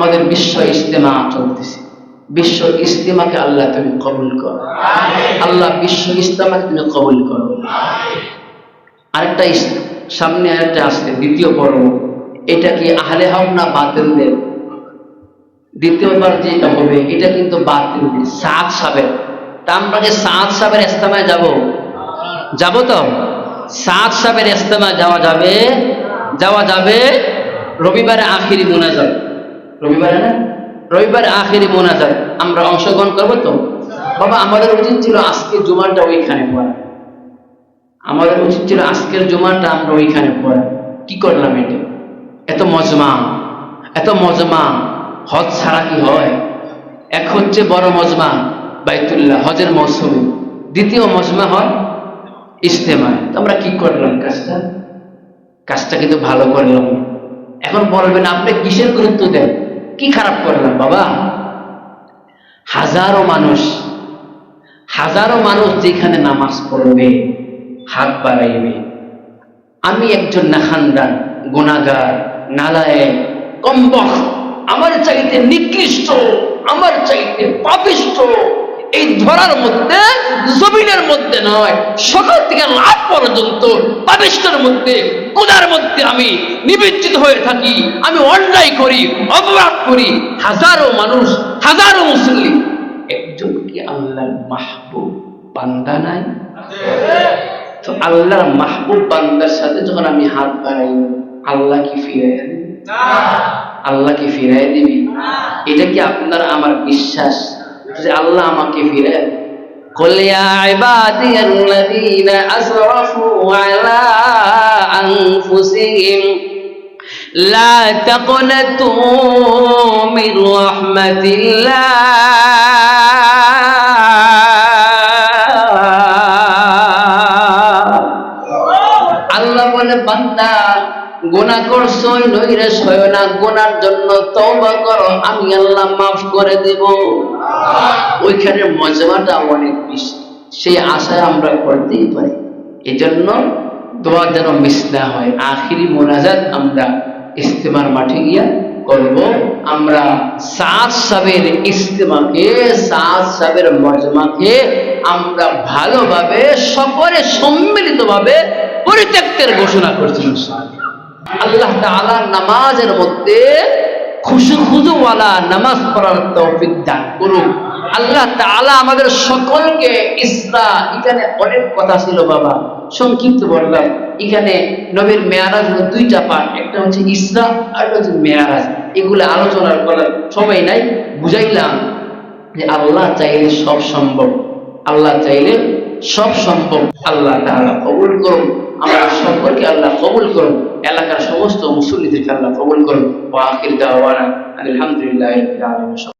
আমাদের বিশ্ব ইস্তেমা চলতেছে। বিশ্ব ইস্তেমাকে আল্লাহ তুমি কবুল করো। আল্লাহ বিশ্ব ইস্তেমাকে তুমি কবুল করো। আরেকটা সামনে আরেকটা আসছে দ্বিতীয় পর্ব। এটা কি আহলে হক না বাতিলদের? দ্বিতীয়বার যেটা হবে এটা কিন্তু বাতিলদের। সাত সাবের তা আমরা যে সাত সাবের ইস্তেমায় যাব? যাব তো? সাত সাবের ইস্তেমায় যাওয়া যাবে? যাওয়া যাবে রবিবারে আখিরি মোনাজাত। রবিবারে না? রবিবারে আখিরি মোনাজাত। আমরা অংশগ্রহণ করব তো? বাবা, আমাদের উচিত ছিল আজকে জুমাটা ওইখানে পড়া। আমাদের উচিত ছিল আজকের জুমাটা আমরা ওইখানে পড়া। কি করলাম এটা? এত মজমা। এত মজমা। হজ ছাড়া কি হয়? এক হচ্ছে বড় মজমা, বাইতুল্লাহ, হজের মৌসুমে। দ্বিতীয় মজমা হয় ইস্তেমায় তো আমরা কি করলাম কাজটা? কাজটা কিন্তু ভালো করলাম। এখন বলবেন, আপনি কিসের গুরুত্ব দেন? কি খারাপ করলাম, বাবা? হাজারো মানুষ হাজারো মানুষ যেখানে নামাজ পড়বে, হাত বাড়াইবে। আমি একজন নাখান্দান, গুণাগার নালায় কম্বক আমার চাইতে নিকৃষ্ট, আমার চাইতে পাপিষ্ট। এই ধরার মধ্যে জমিনের মধ্যে নয় সকাল থেকে রাত পর্যন্ত পাপিষ্টের মধ্যে কোদার মধ্যে আমি নিবেচিত হয়ে থাকি আমি অন্যায় করি অপরাধ করি। হাজারো মানুষ হাজারো মুসলিম একজন কি আল্লাহর মাহবুব বান্দা নাই? তো আল্লাহর মাহবুব বান্দার সাথে যখন আমি হাত বাড়াই আল্লাহ কি ফিরাই দিবি আল্লাহ কি ফিরাই দিবি? এটা কি আপনার আমার বিশ্বাস? যে আল্লাহ আমাকে ফিরাই قل يا عبادي الذين أسرفوا على أنفسهم لا تقنطوا من رحمة الله আল্লাহ বলে বান্দা গোনা করছ নৈরাশ হয় না গোনার জন্য তওবা করো, আমি আল্লাহ মাফ করে দেব। ওইখানে মজমাটা অনেক বেশি। সেই আশায় আমরা করতেই পারি। এই জন্য দোয়া যেন মিস না হয়। আখিরি মোনাজাত আমরা ইস্তেমার মাঠে গিয়া করব। আমরা সাত সাবের ইস্তেমাকে, সাত সাবের মজমাকে আমরা ভালোভাবে সকলে সম্মিলিতভাবে পরিত্যক্তের ঘোষণা করছি। আল্লাহ তাআলা নামাজের মধ্যে খুশু খুজুওয়ালা নামাজ পড়ার তৌফিক দান করুন। আল্লাহ তাআলা আমাদের সকলকে ইসরা, এখানে অনেক কথা ছিল বাবা। সংক্ষিপ্ত বললাম, এখানে নবীর মেয়ারাজ হলো দুইটা পার্ট একটা হচ্ছে ইসরা আর একটা হচ্ছে মেয়ারাজ। এগুলো আলোচনার করার সময় নাই, বুঝাইলাম যে আল্লাহ চাইলে সব সম্ভব। আল্লাহ চাইলে সব সম্ভব। আল্লাহ তাআলা কবুল করুন, আমরা সকলকে আল্লাহ কবুল করুন। এলাকার مستوى مسلم تتكلم فقول كن وآخر دعوانا أن الحمد لله رب العالمين.